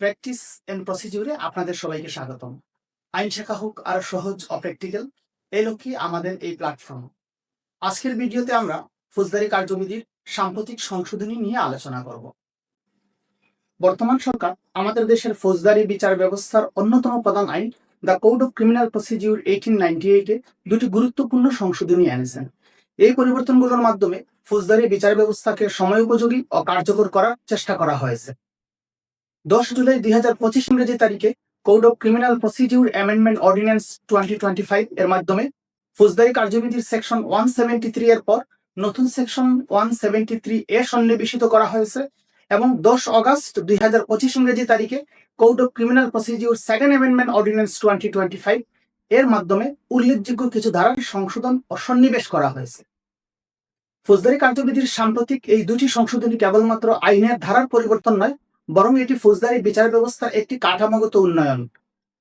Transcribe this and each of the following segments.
Practice and প্রসিডিউরে আপনাদের সবাইকে স্বাগতম। আইন শেখা হোক আর সহজ ও প্র্যাকটিক্যাল, এই লক্ষ্যে আমাদের এই প্ল্যাটফর্ম। আজকের ভিডিওতে আমরা ফৌজদারি কার্যবিধির সাম্প্রতিক সংশোধনী নিয়ে আলোচনা করব। বর্তমান সরকার আমাদের দেশের ফৌজদারি বিচার ব্যবস্থার অন্যতম প্রধান আইন, the code of criminal procedure eighteen ninety এইটে দুটি গুরুত্বপূর্ণ সংশোধনী এনেছেন। এই পরিবর্তনগুলোর মাধ্যমে ফৌজদারি বিচার ব্যবস্থাকে সময় উপযোগী ও কার্যকর করার চেষ্টা করা হয়েছে। দশ জুলাই দুই হাজার পঁচিশ ইংরেজি তারিখে code of criminal procedure amendment ordinance twenty twenty five এর মাধ্যমে ফৌজদারি কার্যবিধির সেকশন ওয়ান সেভেন্টি থ্রি এর পর নতুন section one seventy three A সন্নিবেশিত করা হয়েছে এবং দশ অগস্ট দুই হাজার পঁচিশ ইংরেজি তারিখে code of criminal procedure second amendment ordinance twenty twenty five এর মাধ্যমে উল্লেখযোগ্য কিছু ধারার সংশোধন ও সন্নিবেশ করা হয়েছে। ফৌজদারি কার্যবিধির সাম্প্রতিক এই দুটি সংশোধনী কেবলমাত্র আইনের ধারার পরিবর্তন নয় বরং এটি ফৌজদারি বিচার ব্যবস্থার একটি কাঠামোগত উন্নয়ন।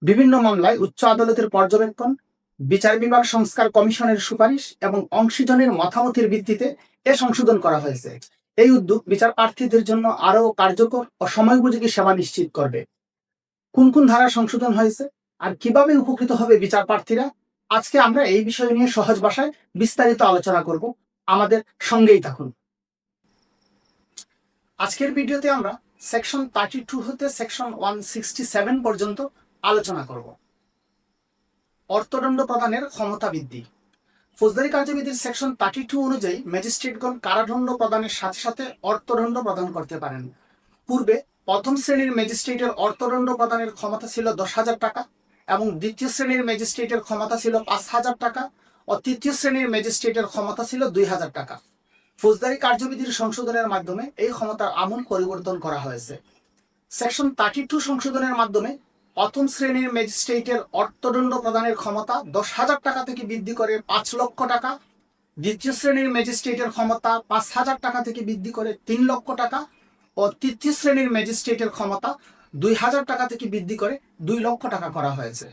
বিভিন্ন মামলায় উচ্চ আদালতের পর্যবেক্ষণ, বিচার বিভাগ সংস্কার কমিশনের সুপারিশ এবং অংশীজনের মতামতের ভিত্তিতে এ সংশোধন করা হয়েছে। এই উদ্যোগ বিচার প্রার্থীদের জন্য আরও কার্যকর ও সময়োপযোগী সেবা নিশ্চিত করবে। কোন কোন ধারা সংশোধন হয়েছে আর কীভাবে উপকৃত হবে বিচার প্রার্থীরা? আজকে আমরা এই বিষয় নিয়ে সহজ ভাষায় বিস্তারিত আলোচনা করব। আমাদের সঙ্গেই থাকুন। আজকের ভিডিওতে আমরা সেকশন থার্টি টু হতে সেকশন ওয়ান সিক্সটি সেভেন পর্যন্ত আলোচনা করব। অর্থদণ্ড প্রদানের ক্ষমতা বৃদ্ধি। ফৌজদারি কার্যবিধির সেকশন থার্টি টু অনুযায়ী ম্যাজিস্ট্রেটগণ কারাদণ্ড প্রদানের সাথে সাথে অর্থদণ্ড প্রদান করতে পারেন। পূর্বে প্রথম শ্রেণির ম্যাজিস্ট্রেটের অর্থদণ্ড প্রদানের ক্ষমতা ছিল দশ হাজার টাকা এবং দ্বিতীয় শ্রেণির ম্যাজিস্ট্রেটের ক্ষমতা ছিল পাঁচ হাজার টাকা ও তৃতীয় শ্রেণির ম্যাজিস্ট্রেটের ক্ষমতা ছিল দুই হাজার টাকা। ফৌজদারি কার্যবিধির সংশোধনের মাধ্যমে এই ক্ষমতার আমূল পরিবর্তন করা হয়েছে। সেকশন থার্টি টু সংশোধনের মাধ্যমে প্রথম শ্রেণির ম্যাজিস্ট্রেটের অর্থদণ্ড প্রদানের ক্ষমতা দশ হাজার টাকা থেকে বৃদ্ধি করে পাঁচ লক্ষ টাকা। দ্বিতীয় শ্রেণির ম্যাজিস্ট্রেটের ক্ষমতা পাঁচ হাজার টাকা থেকে বৃদ্ধি করে তিন লক্ষ টাকা। ও তৃতীয় শ্রেণির ম্যাজিস্ট্রেটের ক্ষমতা দুই হাজার টাকা থেকে বৃদ্ধি করে দুই লক্ষ টাকা করা হয়েছে।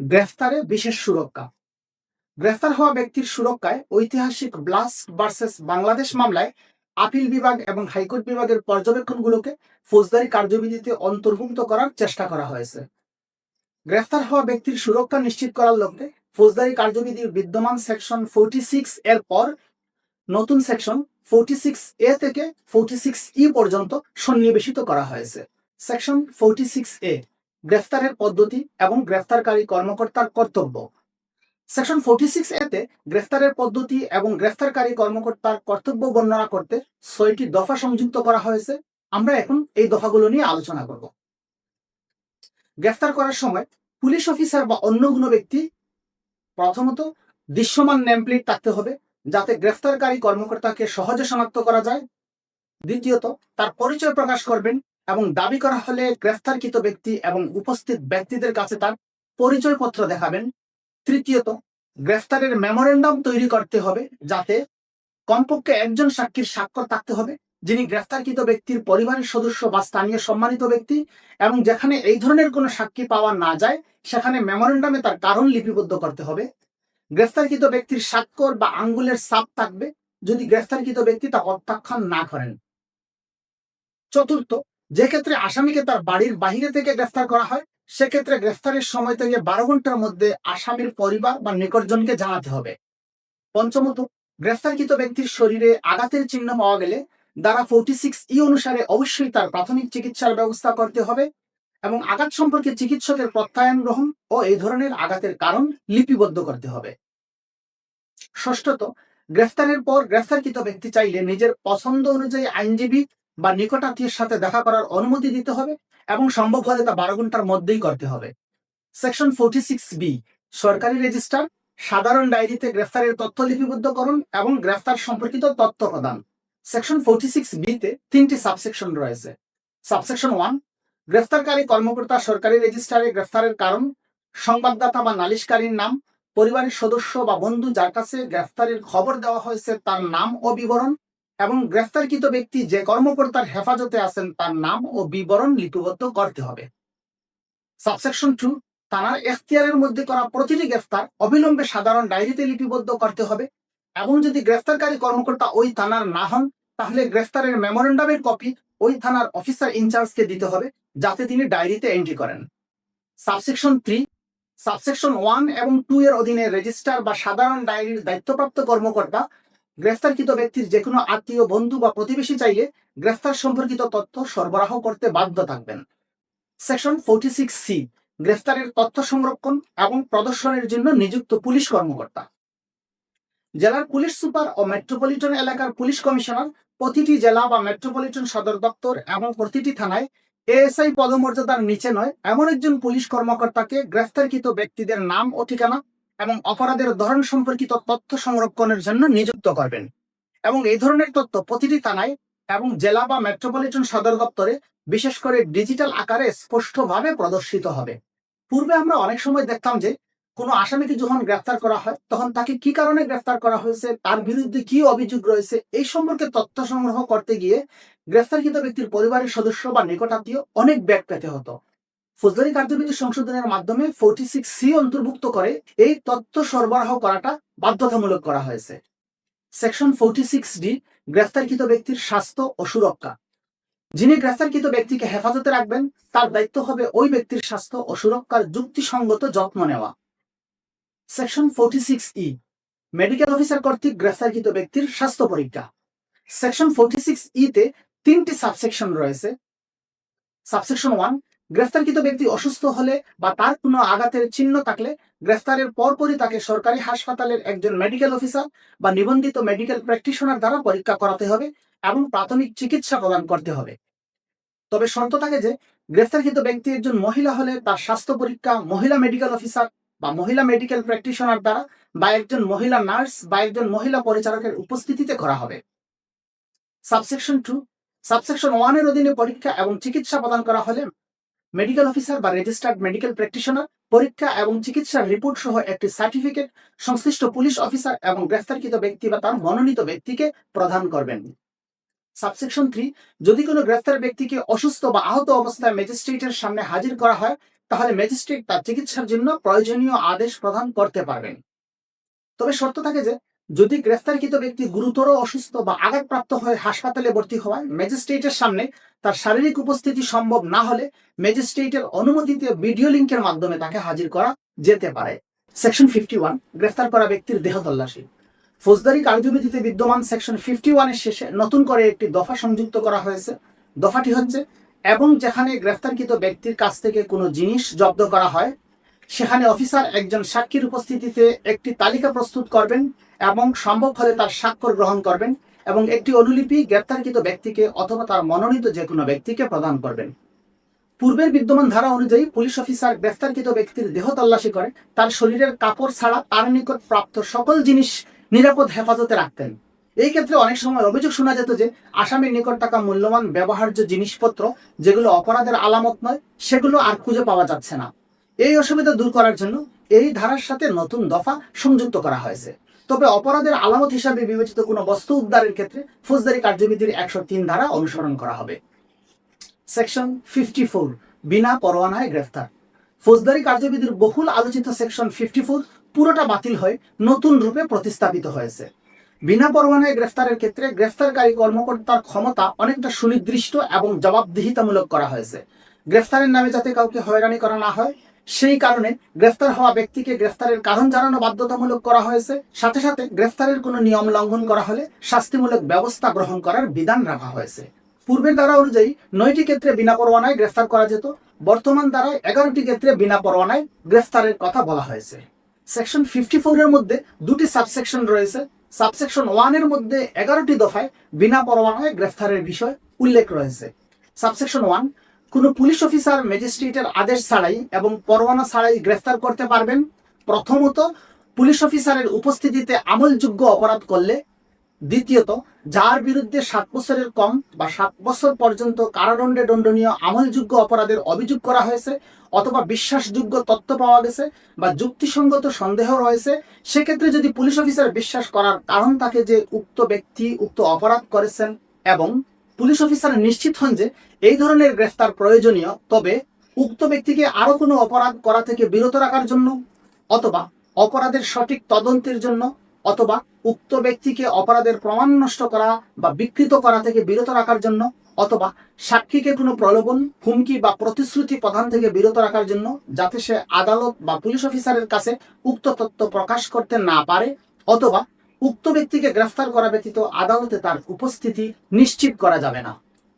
গ্রেফতারে বিশেষ সুরক্ষা। গ্রেফতার হওয়া ব্যক্তির সুরক্ষায় ঐতিহাসিক ব্লাস্ট ভার্সেস বাংলাদেশ মামলায় আপিল বিভাগ এবং হাইকোর্ট বিভাগের পর্যবেক্ষণগুলোকে ফৌজদারি কার্যবিধিতে অন্তর্ভুক্ত করার চেষ্টা করা হয়েছে। গ্রেফতার হওয়া ব্যক্তির সুরক্ষা নিশ্চিত করার লক্ষ্যে ফৌজদারি কার্যবিধির বিদ্যমান সেকশন ফোরটি সিক্স এর পর নতুন সেকশন ফোরটি সিক্স এ থেকে ফোরটি সিক্স ই পর্যন্ত সন্নিবেশিত করা হয়েছে। সেকশন ফোরটি সিক্স এ, গ্রেফতারের পদ্ধতি এবং গ্রেফতারকারী কর্মকর্তার কর্তব্য। সেকশন ফোরটি সিক্স এতে গ্রেফতারের পদ্ধতি এবং গ্রেফতারকারী কর্মকর্তার কর্তব্য বর্ণনা করতে ছয়টি দফা সংযুক্ত করা হয়েছে। আমরা এখন এই দফাগুলো নিয়ে আলোচনা করব। গ্রেফতার করার সময় পুলিশ অফিসার বা অন্য কোনো ব্যক্তি প্রথমত দৃশ্যমান নেমপ্লেট থাকতে হবে যাতে গ্রেফতারকারী কর্মকর্তাকে সহজে শনাক্ত করা যায়। দ্বিতীয়ত, তার পরিচয় প্রকাশ করবেন এবং দাবি করা হলে গ্রেফতারকৃত ব্যক্তি এবং উপস্থিত ব্যক্তিদের কাছে তার পরিচয়পত্র দেখাবেন। তৃতীয়ত, গ্রেফতারের মেমোরেন্ডাম তৈরি করতে হবে যাতে কমপক্ষে একজন সাক্ষীর স্বাক্ষর থাকতে হবে, যিনি গ্রেফতারকৃত ব্যক্তির পরিবারের সদস্য বা স্থানীয় সম্মানিত ব্যক্তি এবং যেখানে এই ধরনের কোনো সাক্ষী পাওয়া না যায়, সেখানে মেমোরেন্ডামে তার কারণ লিপিবদ্ধ করতে হবে। গ্রেফতারকৃত ব্যক্তির স্বাক্ষর বা আঙ্গুলের সাপ থাকবে যদি গ্রেফতারকৃত ব্যক্তি তা প্রত্যাখ্যান না করেন। চতুর্থ যে ক্ষেত্রে আসামিকে তার বাড়ির বাহিরে থেকে গ্রেফতার করা হয় সেক্ষেত্রে গ্রেফতারের সময় থেকে বারো ঘণ্টার মধ্যে আসামির পরিবার বা নিকটজনকে জানাতে হবে। পঞ্চমত, গ্রেফতারকৃত ব্যক্তির শরীরে আঘাতের চিহ্ন পাওয়া গেলে দ্বারা ফোরটি সিক্স ই অনুসারে অবশ্যই তার প্রাথমিক চিকিৎসার ব্যবস্থা করতে হবে এবং আঘাত সম্পর্কে চিকিৎসকের প্রত্যায়ন গ্রহণ ও এই ধরনের আঘাতের কারণ লিপিবদ্ধ করতে হবে। ষষ্ঠত, গ্রেফতারের পর গ্রেফতারকৃত ব্যক্তি চাইলে নিজের পছন্দ অনুযায়ী আইনজীবী বা নিকটাত্মীয়ের সাথে দেখা করার অনুমতি দিতে হবে এবং সম্ভব হলে তা বারো ঘণ্টার মধ্যেই করতে হবে। সেকশন ফোরটি সিক্স বি সরকারি রেজিস্টার সাধারণ ডায়েরিতে গ্রেফতারের তথ্য লিপিবদ্ধকরণ এবং গ্রেফতার সম্পর্কিত তথ্য প্রদান। সেকশন ফোরটি সিক্স বিতে তিনটি সাবসেকশন রয়েছে। সাবসেকশন ওয়ান গ্রেফতারকারী কর্মকর্তা সরকারি রেজিস্টারে গ্রেফতারের কারণ, সংবাদদাতা বা নালিশকারীর নাম, পরিবারের সদস্য বা বন্ধু যার কাছে গ্রেফতারের খবর দেওয়া হয়েছে তার নাম ও বিবরণ এবং গ্রেফতারকৃত ব্যক্তি যে কর্মকর্তার হেফাজতে আছেন, তার নাম ও বিবরণ লিপিবদ্ধ করতে হবে। সাবসেকশন টু থানার এখতিয়ারের মধ্যে করা প্রতিটি গ্রেফতার অবিলম্বে সাধারণ ডায়েরিতে লিপিবদ্ধ করতে হবে এবং যদি গ্রেফতারকারী কর্মকর্তা ওই থানার না হন, তাহলে গ্রেফতারের মেমোরেন্ডামের কপি ওই থানার অফিসার ইনচার্জকে দিতে হবে, যাতে তিনি ডায়েরিতে এন্ট্রি করেন। সাবসেকশন থ্রি সাবসেকশন ওয়ান এবং টু এর অধীনে রেজিস্ট্রার বা সাধারণ ডায়েরির দায়িত্বপ্রাপ্ত কর্মকর্তা গ্রেফতারকৃত ব্যক্তির যে কোনো আত্মীয়, বন্ধু বা প্রতিবেশী চাইলে গ্রেফতার সম্পর্কিত তথ্য সরবরাহ করতে বাধ্য থাকবেন। সেকশন ফোর্টি সিক্স সি গ্রেফতারের তথ্য সংরক্ষণ এবং প্রদর্শনের জন্য নিযুক্ত পুলিশ কর্মকর্তা। জেলার পুলিশ সুপার ও মেট্রোপলিটন এলাকার পুলিশ কমিশনার, প্রতিটি জেলা বা মেট্রোপলিটন সদর দপ্তর এবং প্রতিটি থানায় এএসআই পদমর্যাদার নিচে নয়, এমন একজন পুলিশ কর্মকর্তাকে গ্রেফতারকৃত ব্যক্তিদের নাম ও ঠিকানা এবং অপরাধের ধরন সম্পর্কিত তথ্য সংরক্ষণের জন্য নিযুক্ত করবেন। এবং এই ধরনের তথ্য প্রতিটি থানায় এবং জেলা বা মেট্রোপলিটন সদর দপ্তরে বিশেষ করে ডিজিটাল আকারে স্পষ্টভাবে প্রদর্শিত হবে। পূর্বে আমরা অনেক সময় দেখতাম যে কোনো আসামিকে যখন গ্রেফতার করা হয়, তখন তাকে কি কারণে গ্রেফতার করা হয়েছে, তার বিরুদ্ধে কি অভিযোগ রয়েছে, এই সম্পর্কে তথ্য সংগ্রহ করতে গিয়ে গ্রেফতারকৃত ব্যক্তির পরিবারের সদস্য বা নিকটাত্মীয় অনেক ব্যাগ পেতে হতো। ফৌজদারি কার্যবিধি সংশোধনের মাধ্যমে ফোর্টি সিক্স সি অন্তর্ভুক্ত করে এই তথ্য সরবরাহ করাটা বাধ্যতামূলক করা হয়েছে। সেকশন ফোর্টি সিক্স ডি গ্রেফতারকৃত ব্যক্তির স্বাস্থ্য ও সুরক্ষা। যিনি গ্রেফতারকৃত ব্যক্তিকে হেফাজতে রাখবেন, তার দায়িত্ব হবে ওই ব্যক্তির স্বাস্থ্য ও সুরক্ষার যুক্তিসঙ্গত যত্ন নেওয়া। Section forty six E medical officer কর্তৃক গ্রেফতারকৃত ব্যক্তির স্বাস্থ্য পরীক্ষা। সেকশন ফোর্টি সিক্স ইতে তিনটি সাবসেকশন রয়েছে। সাবসেকশন ওয়ান গ্রেফতারকৃত ব্যক্তি অসুস্থ হলে বা তার কোনো আঘাতের চিহ্ন থাকলে গ্রেফতারের পরপরই তাকে সরকারি হাসপাতালের একজন মেডিকেল অফিসার বা নিবন্ধিত মেডিকেল প্র্যাকটিশনার দ্বারা পরীক্ষা করাতে হবে এবং প্রাথমিক চিকিৎসা প্রদান করতে হবে। তবে শর্ত থাকে যে, গ্রেফতারকৃত ব্যক্তি একজন মহিলা হলে তার স্বাস্থ্য পরীক্ষা মহিলা মেডিকেল অফিসার বা মহিলা মেডিকেল প্র্যাকটিশনার দ্বারা বা একজন মহিলা নার্স বা একজন মহিলা পরিচালকের উপস্থিতিতে করা হবে। সাবসেকশন টু সাবসেকশন ওয়ানের অধীনে পরীক্ষা এবং চিকিৎসা প্রদান করা হলে মেডিকেল অফিসার বা রেজিস্টার্ড মেডিকেল প্র্যাকটিশনার পরীক্ষা এবং চিকিৎসার রিপোর্ট সহ একটি সার্টিফিকেট সংশ্লিষ্ট পুলিশ অফিসার এবং গ্রেফতারকৃত ব্যক্তি বা তার মনোনীত ব্যক্তিকে প্রদান করবেন। সাবসেকশন থ্রি যদি কোনো গ্রেফতার ব্যক্তিকে অসুস্থ বা আহত অবস্থায় ম্যাজিস্ট্রেটের সামনে হাজির করা হয়, তাহলে ম্যাজিস্ট্রেট তার চিকিৎসার জন্য প্রয়োজনীয় আদেশ প্রদান করতে পারবেন। তবে শর্ত থাকে যে যদি গ্রেফতারকৃত ব্যক্তি গুরুতর, অসুস্থ বা আঘাতপ্রাপ্ত হয়ে হাসপাতালে ভর্তি হওয়ায় ম্যাজিস্ট্রেটের সামনে তার শারীরিক উপস্থিতি সম্ভব না হলে ম্যাজিস্ট্রেটের অনুমতিতে ভিডিও লিঙ্কের মাধ্যমে তাকে হাজির করা যেতে পারে। সেকশন ফিফটি ওয়ান, গ্রেফতার করা ব্যক্তির দেহ তল্লাশি। ফৌজদারি কার্যবিধিতে বিদ্যমান সেকশন ফিফটি ওয়ানের শেষে নতুন করে একটি দফা সংযুক্ত করা হয়েছে। দফাটি হচ্ছে, এবং যেখানে গ্রেফতারকৃত ব্যক্তির কাছ থেকে কোনো জিনিস জব্দ করা হয়, সেখানে অফিসার একজন সাক্ষীর উপস্থিতিতে একটি তালিকা প্রস্তুত করবেন এবং সম্ভব হলে তার স্বাক্ষর গ্রহণ করবেন এবং একটি অনুলিপি গ্রেপ্তারকৃত ব্যক্তিকে অথবা তার মনোনীত যে কোনো ব্যক্তিকে প্রদান করবেন। পূর্বের বিদ্যমান ধারা অনুযায়ী পুলিশ অফিসার গ্রেফতারকৃত ব্যক্তির দেহ তল্লাশি করে, তার শরীরের কাপড় ছাড়া তার নিকট প্রাপ্ত সকল জিনিস নিরাপদ হেফাজতে রাখতেন। এই ক্ষেত্রে অনেক সময় অভিযোগ শোনা যেত যে, আসামির নিকট থাকা মূল্যবান ব্যবহার্য জিনিসপত্র, যেগুলো অপরাধের আলামত নয়, সেগুলো আর খুঁজে পাওয়া যাচ্ছে না। এই অসুবিধা দূর করার জন্য এই ধারার সাথে নতুন দফা সংযুক্ত করা হয়েছে। তবে অপরাধের আলামত হিসাবে বিবেচিত কোনো বস্তু উদ্ধারের ক্ষেত্রে ফৌজদারি কার্যবিধির একশো তিন ধারা অনুসরণ করা হবে। সেকশন ফিফটি ফোর, বিনা পরোয়ানায় গ্রেফতার। ফৌজদারি কার্যবিধির বহুল আলোচিত সেকশন ফিফটি ফোর পুরোটা বাতিল হয়ে নতুন রূপে প্রতিস্থাপিত হয়েছে। বিনা পরোয়ানায় গ্রেফতারের ক্ষেত্রে গ্রেফতারকারী কর্মকর্তার ক্ষমতা অনেকটা সুনির্দিষ্ট এবং জবাবদিহিতামূলক করা হয়েছে। গ্রেফতারের নামে যাতে কাউকে হয়রানি করা না হয় সেই কারণে গ্রেফতার হওয়া ব্যক্তিকে গ্রেফতারের কারণ জানানো বাধ্যতামূলক করা হয়েছে। সাথে সাথে গ্রেফতারের কোনো নিয়ম লঙ্ঘন করা হলে শাস্তিমূলক ব্যবস্থা গ্রহণ করার বিধান রাখা হয়েছে। পূর্বের ধারা অনুযায়ী নয়টি ক্ষেত্রে বিনা পরোয়ানায় গ্রেফতার করা যেত। বর্তমান ধারায় এগারোটি ক্ষেত্রে বিনা পরোয়ানায় গ্রেফতারের কথা বলা হয়েছে। সেকশন ফিফটি ফোরের মধ্যে দুটি সাবসেকশন রয়েছে। সাবসেকশন ওয়ানের মধ্যে এগারোটি দফায় বিনা পরোয়ানায় গ্রেফতারের বিষয় উল্লেখ রয়েছে। সাবসেকশন ওয়ান কোনো পুলিশ অফিসার ম্যাজিস্ট্রেটের আদেশ ছাড়াই এবং পরোয়ানা ছাড়াই গ্রেফতার করতে পারবেন। প্রথমত, পুলিশ অফিসারের উপস্থিতিতে আমলযোগ্য অপরাধ করলে, দ্বিতীয়ত, যার বিরুদ্ধে সাত বছরের কম বা সাত বছর পর্যন্ত কারাদণ্ডে দণ্ডনীয় আমলযোগ্য অপরাধের অভিযোগ করা হয়েছে অথবা বিশ্বাসযোগ্য তথ্য পাওয়া গেছে বা যুক্তিসঙ্গত সন্দেহ রয়েছে, সেক্ষেত্রে যদি পুলিশ অফিসার বিশ্বাস করার কারণ থাকে যে উক্ত ব্যক্তি উক্ত অপরাধ করেছেন এবং পুলিশ অফিসার নিশ্চিত হন যে এই ধরনের গ্রেফতার প্রয়োজনীয়, তবে উক্ত ব্যক্তিকে আরও কোনো অপরাধ করা থেকে বিরত রাখার জন্য অথবা অপরাধের সঠিক তদন্তের জন্য অথবা উক্ত ব্যক্তিকে অপরাধের প্রমাণ নষ্ট করা বা বিকৃত করা থেকে বিরত রাখার জন্য অথবা সাক্ষীকে কোনো প্রলোভন, হুমকি বা প্রতিশ্রুতি প্রদান থেকে বিরত রাখার জন্য যাতে সে আদালত বা পুলিশ অফিসারের কাছে উক্ত তথ্য প্রকাশ করতে না পারে অথবা উক্ত ব্যক্তিকে গ্রেফতার করা ব্যতীত আদালতে তার উপস্থিতি নিশ্চিত করা যাবে না।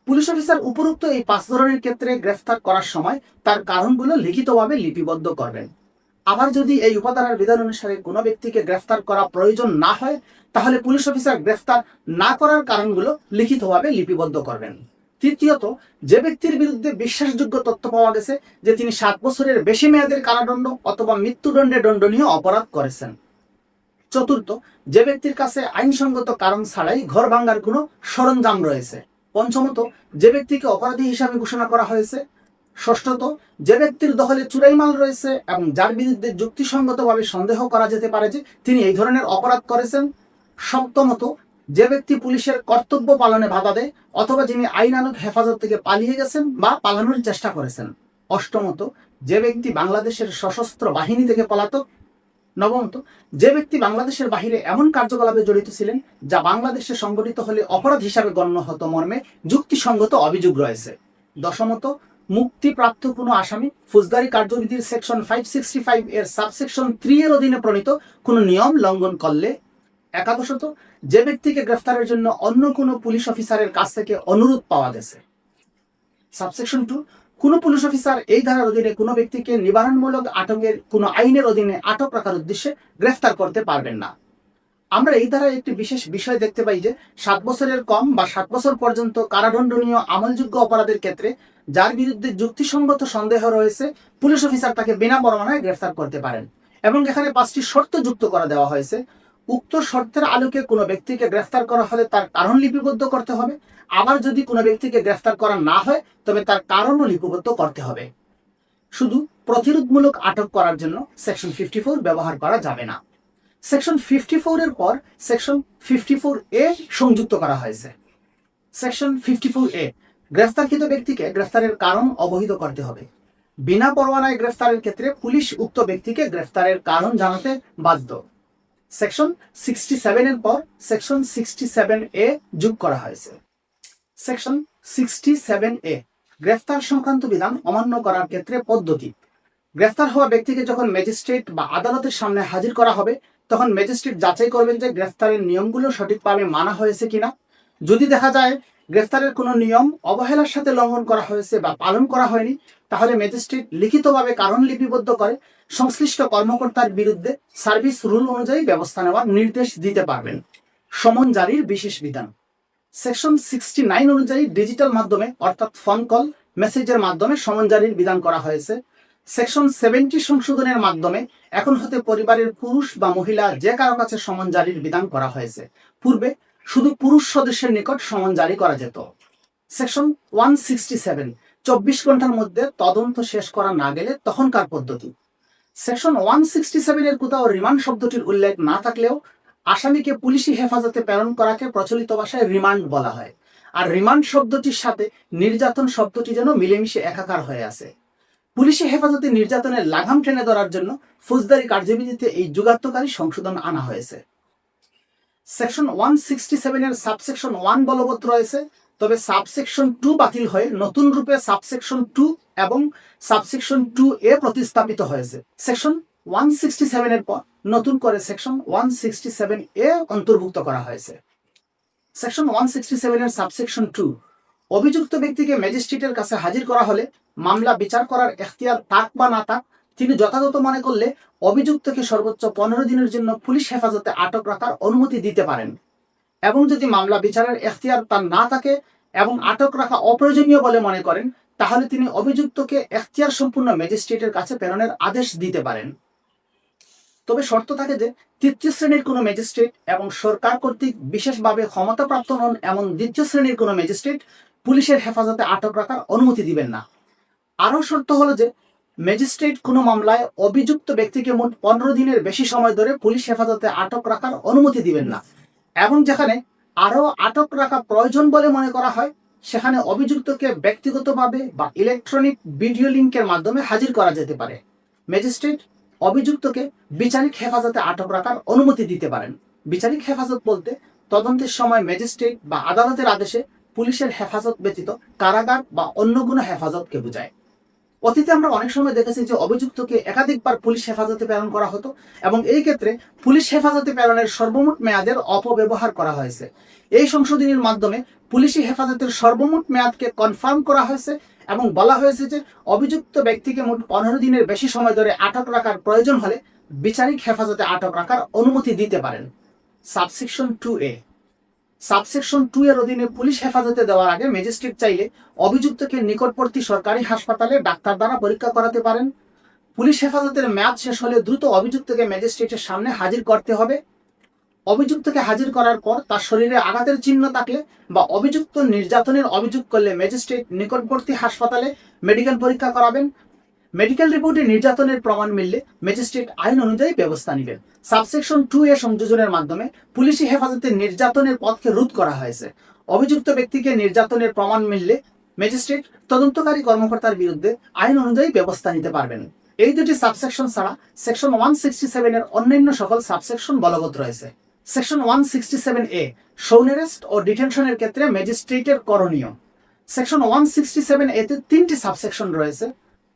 পুলিশ অফিসার উপরোক্ত এই পাঁচ ধরনের ক্ষেত্রে গ্রেফতার করার সময় তার কারণগুলো লিখিতভাবে লিপিবদ্ধ করবেন। আবার যদি এই উপাধারার বিধান অনুসারে কোনো ব্যক্তিকে গ্রেফতার করা প্রয়োজন না হয়, তাহলে পুলিশ অফিসার গ্রেফতার না করার কারণগুলো লিখিতভাবে লিপিবদ্ধ করবেন। তৃতীয়ত, যে ব্যক্তির বিরুদ্ধে বিশ্বাসযোগ্য তথ্য পাওয়া গেছে যে তিনি সাত বছরের বেশি মেয়াদের কারাদণ্ড অথবা মৃত্যুদণ্ডে দণ্ডনীয় অপরাধ করেছেন। চতুর্থ, যে ব্যক্তির কাছে আইনসঙ্গত কারণ ছাড়াই ঘর ভাঙ্গার কোনো সরঞ্জাম রয়েছে। পঞ্চমত, যে ব্যক্তিকে অপরাধী হিসাবে ঘোষণা করা হয়েছে। ষষ্ঠত, যে ব্যক্তির দখলে চুরাই মাল রয়েছে এবং যার বিরুদ্ধে যুক্তিসঙ্গতভাবে সন্দেহ করা যেতে পারে যে তিনি এই ধরনের অপরাধ করেছেন। সপ্তমত, যে ব্যক্তি পুলিশের কর্তব্য পালনে বাধা দেয় অথবা যিনি আইনানুগ হেফাজত থেকে পালিয়ে গেছেন বা পালানোর চেষ্টা করেছেন। অষ্টমত, যে ব্যক্তি বাংলাদেশের সশস্ত্র বাহিনী থেকে পলাতক নবমত, যে ব্যক্তি বাংলাদেশের বাহিরে এমন কার্যকলাপে জড়িত ছিলেন যা বাংলাদেশে সংগঠিত হলে অপরাধ হিসাবে গণ্য হতো মর্মে যুক্তিসঙ্গত অভিযোগ রয়েছে। দশমত, মুক্তিপ্রাপ্ত কোনো আসামি ফৌজদারি কার্যবিধির সেকশন ফাইভ সিক্সটি ফাইভ এর সাবসেকশন থ্রি এর অধীনে প্রণীত কোনো নিয়ম লঙ্ঘন করলে। একাদশত, যে ব্যক্তিকে গ্রেফতারের জন্য অন্য কোনো পুলিশ অফিসারের কাছ থেকে অনুরোধ পাওয়া গেছে। সাবসেকশন টু কোনো পুলিশ অফিসার এই ধারার অধীনে কোনো ব্যক্তিকে নিবারণমূলক আটকের কোনো আইনের অধীনে আটক রাখার উদ্দেশ্যে গ্রেফতার করতে পারবেন না। আমরা এই ধারায় একটি বিশেষ বিষয় দেখতে পাই যে, সাত বছরের কম বা সাত বছর পর্যন্ত কারাদণ্ডনীয় আমলযোগ্য অপরাধের ক্ষেত্রে যার বিরুদ্ধে যুক্তিসঙ্গত সন্দেহ রয়েছে, পুলিশ অফিসার তাকে বিনা বর্ণনায় গ্রেফতার করতে পারেন এবং এখানে পাঁচটি শর্ত যুক্ত করা দেওয়া হয়েছে। উক্ত শর্তের আলোকে কোনো ব্যক্তিকে গ্রেফতার করা হলে তার কারণ লিপিবদ্ধ করতে হবে। আবার যদি কোনো ব্যক্তিকে গ্রেফতার করা না হয়, তবে তার কারণও লিপিবদ্ধ করতে হবে। শুধু প্রতিরোধমূলক আটক করার জন্য সেকশন ফিফটি ব্যবহার করা যাবে না। সেকশন ফিফটি এর পর সেকশন ফিফটি এ সংযুক্ত করা হয়েছে। সেকশন ফিফটি এ গ্রেফতারকৃত ব্যক্তিকে গ্রেফতারের কারণ অবহিত করতে হবে। বিনা পরোয়ানায় গ্রেফতারের ক্ষেত্রে পুলিশ উক্ত ব্যক্তিকে গ্রেফতারের কারণ জানাতে বাধ্য। সেকশন সিক্সটি সেভেন এর পর সেকশন সিক্সটি সেভেন এ যোগ করা হয়েছে। সেকশন সিক্সটি এ গ্রেফতার সংক্রান্ত বিধান অমান্য করার ক্ষেত্রে পদ্ধতি। গ্রেফতার হওয়া ব্যক্তিকে যখন ম্যাজিস্ট্রেট বা আদালতের সামনে হাজির করা হবে, তখন ম্যাজিস্ট্রেট যাচাই করবেন যে গ্রেফতারের নিয়মগুলো সঠিকভাবে মানা হয়েছে কিনা। যদি দেখা যায় গ্রেফতারের কোনো নিয়ম অবহেলার সাথে লঙ্ঘন করা হয়েছে বা পালন করা হয়নি, তাহলে ম্যাজিস্ট্রেট লিখিতভাবে কারণ লিপিবদ্ধ করে সংশ্লিষ্ট কর্মকর্তার বিরুদ্ধে সার্ভিস রুল অনুযায়ী ব্যবস্থা নেওয়ার নির্দেশ দিতে পারবেন। সমন জারির বিশেষ বিধান। সেকশন সিক্সটি নাইন অনুযায়ী ডিজিটাল মাধ্যমে, অর্থাৎ ফোন কল মেসেজের মাধ্যমে সমন জারির বিধান করা হয়েছে। সেকশন সেভেন্টি সংশোধনের মাধ্যমে এখন হতে পরিবারের পুরুষ বা মহিলা যে কারও কাছে সমন জারির বিধান করা হয়েছে। পূর্বে শুধু পুরুষ সদস্যের নিকট সমন জারি করা যেত। সেকশন ওয়ান সিক্সটি সেভেন চব্বিশ ঘণ্টার মধ্যে তদন্ত শেষ করা না গেলে তখনকার পদ্ধতি। সেকশন ওয়ান সিক্সটি সেভেনের কোথাও রিমান্ড শব্দটির উল্লেখ না থাকলেও আসামিকে পুলিশি হেফাজতে প্রেরণ করাকে প্রচলিত ভাষায় রিমান্ড বলা হয়। আর রিমান্ড শব্দটির সাথে নির্যাতন শব্দটি যেন মিলেমিশে একাকার হয়ে আছে। পুলিশি হেফাজতে নির্যাতনের লাগাম টেনে ধরার জন্য ফৌজদারি কার্যবিধিতে এই যুগান্তকারী সংশোধন আনা হয়েছে। সেকশন ওয়ান সিক্সটি সেভেনের সাবসেকশন ওয়ান বলবৎ রয়েছে, তবে সাবসেকশন টু বাতিল হয়ে নতুন রূপে সাবসেকশন টু এবং সাবসেকশন টু এ প্রতিস্থাপিত হয়েছে। সেকশন ওয়ান সিক্সটি পর নতুন করে সেকশন ওয়ান এ অন্তর্ভুক্ত করা হয়েছে। সেকশন ওয়ান সাবসেকশন টু অভিযুক্ত ব্যক্তিকে ম্যাজিস্ট্রেটের কাছে হাজির করা হলে মামলা বিচার করার এখতিয়ার বা না তিনি যথাযথ মনে করলে অভিযুক্তকে সর্বোচ্চ পনেরো দিনের জন্য পুলিশ হেফাজতে আটক রাখার অনুমতি দিতে পারেন। এবং যদি মামলা বিচারের এখতিয়ার তার না থাকে এবং আটক রাখা অপ্রয়োজনীয় বলে মনে করেন, তাহলে তিনি অভিযুক্তকে এখতিয়ার সম্পূর্ণ ম্যাজিস্ট্রেটের কাছে প্রেরণের আদেশ দিতে পারেন। তবে শর্ত থাকে যে তৃতীয় শ্রেণির কোনো ম্যাজিস্ট্রেট এবং সরকার কর্তৃক বিশেষভাবে ক্ষমতাপ্রাপ্ত নন এমন দ্বিতীয় শ্রেণির কোনো ম্যাজিস্ট্রেট পুলিশের হেফাজতে আটক রাখার অনুমতি দিবেন না। আরও শর্ত হলো যে ম্যাজিস্ট্রেট কোনো মামলায় অভিযুক্ত ব্যক্তিকে মোট পনেরো দিনের বেশি সময় ধরে পুলিশ হেফাজতে আটক রাখার অনুমতি দিবেন না। এবং যেখানে আরও আটক রাখা প্রয়োজন বলে মনে করা হয়, সেখানে অভিযুক্তকে ব্যক্তিগতভাবে বা ইলেকট্রনিক ভিডিও লিঙ্কের মাধ্যমে হাজির করা যেতে পারে। ম্যাজিস্ট্রেট অভিযুক্তকে বিচারিক হেফাজতে আটক রাখার অনুমতি দিতে পারেন। বিচারিক হেফাজত বলতে তদন্তের সময় ম্যাজিস্ট্রেট বা আদালতের আদেশে পুলিশের হেফাজত ব্যতীত কারাগার বা অন্য কোনো হেফাজতকে বোঝায়। অতীতে আমরা অনেক সময় দেখেছি যে অভিযুক্তকে একাধিকবার পুলিশ হেফাজতে প্রেরণ করা হতো এবং এই ক্ষেত্রে পুলিশ হেফাজতে প্রেরণের সর্বমোট মেয়াদের অপব্যবহার করা হয়েছে। এই সংশোধনীর মাধ্যমে পুলিশি হেফাজতের সর্বমোট মেয়াদকে কনফার্ম করা হয়েছে এবং বলা হয়েছে যে অভিযুক্ত ব্যক্তিকে মোট পনেরো দিনের বেশি সময় ধরে আটক রাখার প্রয়োজন হলে বিচারিক হেফাজতে আটক রাখার অনুমতি দিতে পারেন। Subsection two A. Subsection two এর অধীনে পুলিশ হেফাজতে দেওয়ার আগে ম্যাজিস্ট্রেট চাইলে অভিযুক্তকে নিকটবর্তী সরকারি হাসপাতালে ডাক্তার দ্বারা পরীক্ষা করাতে পারেন। পুলিশ হেফাজতের মেয়াদ শেষ হলে দ্রুত অভিযুক্তকে ম্যাজিস্ট্রেটের সামনে হাজির করতে হবে। অভিযুক্তকে হাজির করার পর তার শরীরে আঘাতের চিহ্ন থাকলে বা অভিযুক্ত নির্যাতনের অভিযোগ করলে ম্যাজিস্ট্রেট নিকটবর্তী হাসপাতালে মেডিকেল পরীক্ষা করাবেন। মেডিকেল রিপোর্টে নির্যাতনের প্রমাণ মিললে ম্যাজিস্ট্রেট আইন অনুযায়ী ব্যবস্থা নেবেন। সাবসেকশন টু এ সংযোজনের মাধ্যমে পুলিশি হেফাজতে নির্যাতনের পথকে রোধ করা হয়েছে। অভিযুক্ত ব্যক্তিকে নির্যাতনের প্রমাণ মিললে ম্যাজিস্ট্রেট তদন্তকারী কর্মকর্তার বিরুদ্ধে আইন অনুযায়ী ব্যবস্থা নিতে পারবেন। এই দুটি সাবসেকশন ছাড়া সেকশন ওয়ান সিক্সটি সেভেনের অন্যান্য সকল সাবসেকশন বলবৎ রয়েছে। Section one sixty seven A ও ডিটেনশনের ক্ষেত্রে ম্যাজিস্ট্রেটের করণীয়। সেকশন ওয়ান এতে তিনটি সাবসেকশন রয়েছে।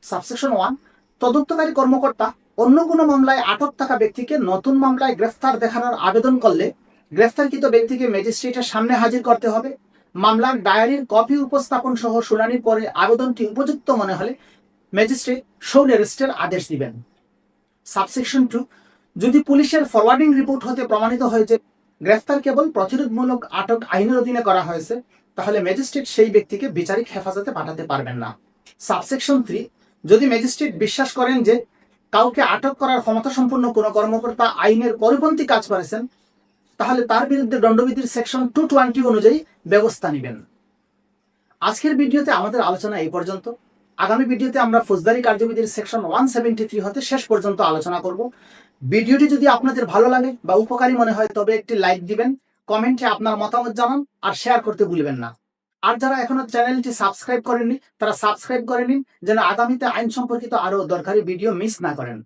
সাবসেকশন ওয়ান তদন্তকারী কর্মকর্তা অন্য কোনো মামলায় আটক থাকা ব্যক্তিকে নতুন মামলায় গ্রেফতার দেখানোর আবেদন করলে গ্রেফতারকৃত ব্যক্তিকে ম্যাজিস্ট্রেটের সামনে হাজির করতে হবে। মামলার ডায়েরির কপি উপস্থাপন সহ শুনানির পরে আবেদনটি উপযুক্ত মনে হলে ম্যাজিস্ট্রেট শোন অ্যারেস্টের আদেশ দিবেন। সাবসেকশন টু যদি পুলিশের ফরওয়ার্ডিং রিপোর্ট হতে প্রমাণিত হয় যে গ্রেফতার কেবল প্রতিরোধমূলক আটক আইনের অধীনে করা হয়েছে, তাহলে ম্যাজিস্ট্রেট সেই ব্যক্তিকে বিচারিক হেফাজতে পাঠাতে পারবেন না। সাবসেকশন থ্রি, যদি ম্যাজিস্ট্রেট বিশ্বাস করেন যে কাউকে আটক করার ক্ষমতা সম্পন্ন কোনো কর্মকর্তা আইনের পরিপন্থী কাজ করেছেন, তাহলে তার বিরুদ্ধে দণ্ডবিধির সেকশন টু টোয়েন্টি অনুযায়ী ব্যবস্থা নেবেন। আজকের ভিডিওতে আমাদের আলোচনা এই পর্যন্ত। আগামী ভিডিওতে আমরা ফৌজদারি কার্যবিধির সেকশন ওয়ান সেভেন্টি থ্রি হতে শেষ পর্যন্ত আলোচনা করব। ভিডিওটি যদি আপনাদের ভালো লাগে বা উপকারী মনে হয়, তবে একটি লাইক দিবেন কমেন্টে আপনার মতামত জানান আর শেয়ার করতে ভুলবেন না। আর যারা এখনও চ্যানেলটি সাবস্ক্রাইব করেননি, তারা সাবস্ক্রাইব করে নিন, যেন আগামীতে আইন সম্পর্কিত আরও দরকারি ভিডিও মিস না করেন।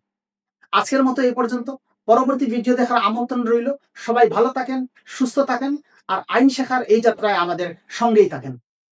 আজকের মতো এই পর্যন্ত। পরবর্তী ভিডিও দেখার আমন্ত্রণ রইল। সবাই ভালো থাকেন, সুস্থ থাকেন, আর আইন শেখার এই যাত্রায় আমাদের সঙ্গেই থাকেন।